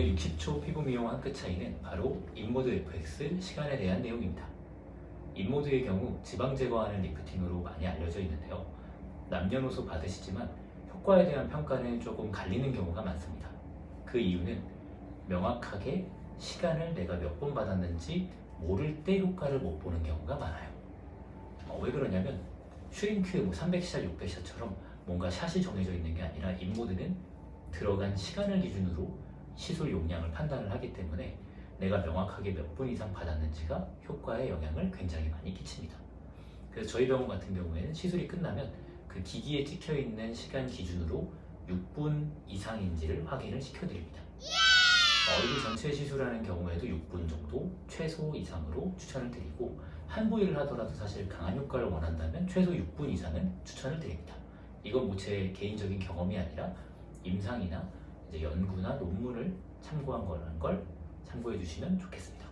오늘 60초 피부 미용 한 끗 차이는 바로 인모드 FX 시간에 대한 내용입니다. 인모드의 경우 지방 제거하는 리프팅으로 많이 알려져 있는데요. 남녀노소 받으시지만 효과에 대한 평가는 조금 갈리는 경우가 많습니다. 그 이유는 명확하게 시간을 내가 몇 번 받았는지 모를 때 효과를 못 보는 경우가 많아요. 어, 왜 그러냐면 슈링크 뭐 300샷, 600샷처럼 뭔가 샷이 정해져 있는 게 아니라 인모드는 들어간 시간을 기준으로 시술 용량을 판단을 하기 때문에 내가 명확하게 몇 분 이상 받았는지가 효과에 영향을 굉장히 많이 끼칩니다. 그래서 저희 병원 같은 경우에는 시술이 끝나면 그 기기에 찍혀 있는 시간 기준으로 6분 이상인지를 확인을 시켜드립니다. 어, 얼굴 전체 시술하는 경우에도 6분 정도 최소 이상으로 추천을 드리고 한 부위를 하더라도 사실 강한 효과를 원한다면 최소 6분 이상은 추천을 드립니다. 이건 뭐 제 개인적인 경험이 아니라 임상이나 연구나 논문을 참고한 거라는 걸 참고해 주시면 좋겠습니다.